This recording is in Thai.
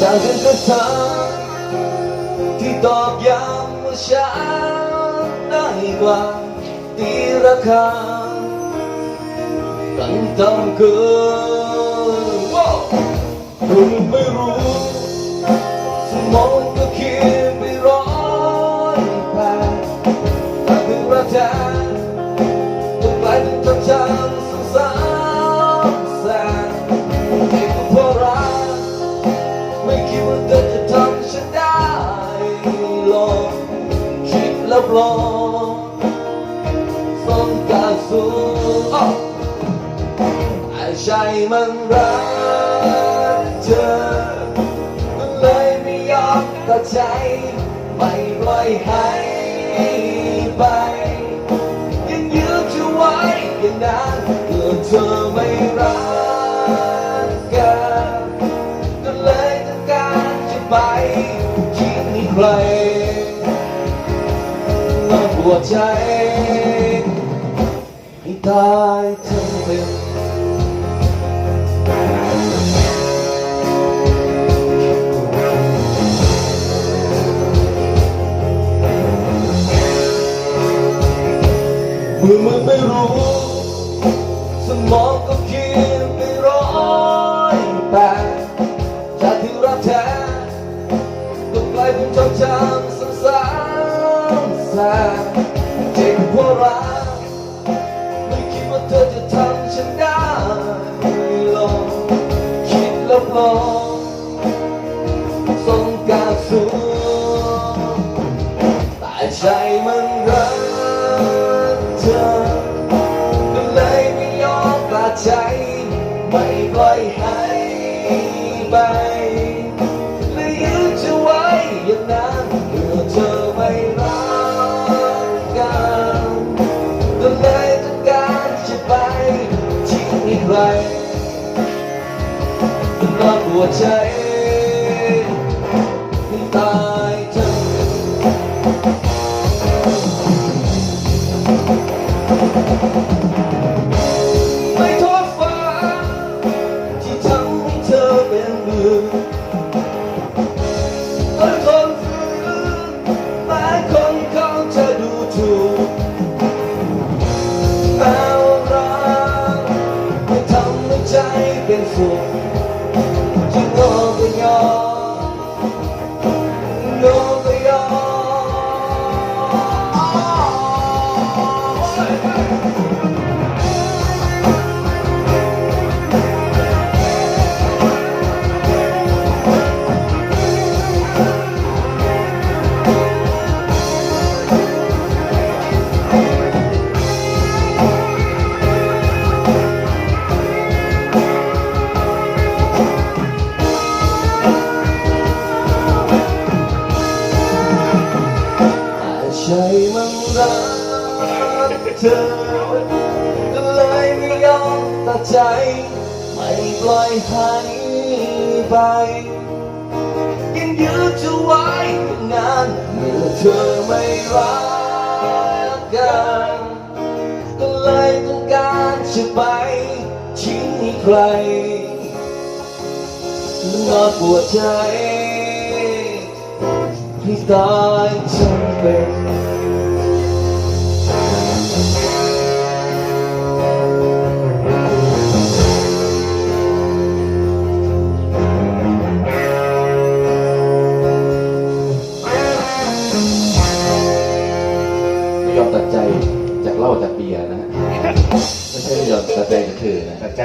จากกันก็เธอที่ตอกย้ำว่าฉันได้กว่าตีราคากันตั้งเกินคุณไม่รู้สมองก็คิดไปร้อยแปดถ้าถึงรักแท้ต้องกลายเป็นจำจำ ล้วลองสมการสู้อ้าวไอ้ใจมันรักเธอก็เลยไม่ยอมตัดใจ ไม่ปล่อยให้ไป ยังยืนจะไว้อย่างนั้นเพื่อเธอไม่รักกันก็เลยต้องการจะไปทิ้งให้ใคร หัวใจให้ตายทั้งเป็นเมื่อมันไม่รู้ำแสบเจ็บเพราะรักไม่คิดว่าเธอจะทำฉันได้ลองคิดแล้วลองสงการสู้แต่ใจมันรักเธอก็เลยไม่ยอมกลัดใจ ไม่ปล่อยให้ไปและยืนจะไว้อย่างนั้น นอนหัวใจ ง่ ใจมันรักเธอก็เลยไม่ยอมตัดใจ ไม่ปล่อยให้ไปยังยืนจะไว้อย่างนั้นเมื่อเธอไม่รักกันก็เลยต้องการจะไปทิ้งให้ใครนอนปวดใจ ให้ตายทั้งเป็นไม่ยอมตัดใจจากเหล้าจากเบียร์นะฮะไม่ใช่ไม่ยอมตัดใจจากเธอนะ แต่ใจ